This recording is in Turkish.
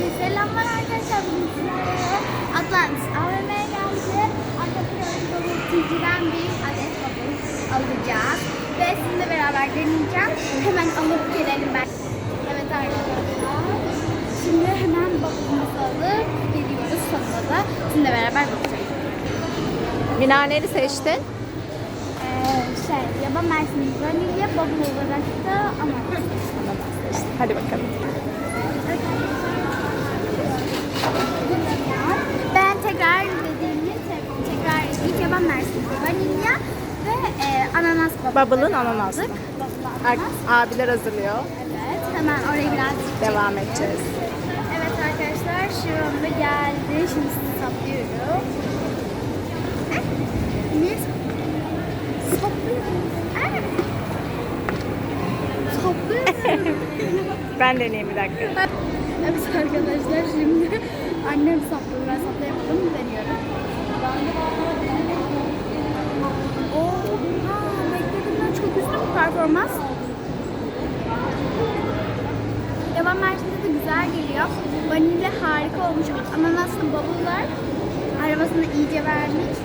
Selamlar arkadaşlar. Bugün Atlantis AVM'ye geldik. Arka planı dolutucudan bir adet bubble alacağız. Ve sizinle beraber deneyeceğim. Hemen alıp gelelim ben. Evet arkadaşlar. Şimdi hemen bubble'ımızı alıp geliyoruz sonunda da. Sizinle beraber bakacağız. Mina neli seçtin? Ee, şey, yaban mersini vanilya bubble olarak da ananas. Hadi bakalım. Bubble'ın ananaslı. Abiler hazırlıyor. Evet. Hemen orayı birazcık Devam edeceğiz. Evet arkadaşlar şu anda geldi. Şimdi sizi saplıyorum. Niye saplıyorum? Saplıyorum. Ben deneyeyim bir dakika. Evet arkadaşlar şimdi annem saplıyor. Ben saplayamadım. Performans. Yaban mersini de güzel geliyor. Vanilya harika olmuş. Ananaslı bubble'lar arabasını iyice vermiş.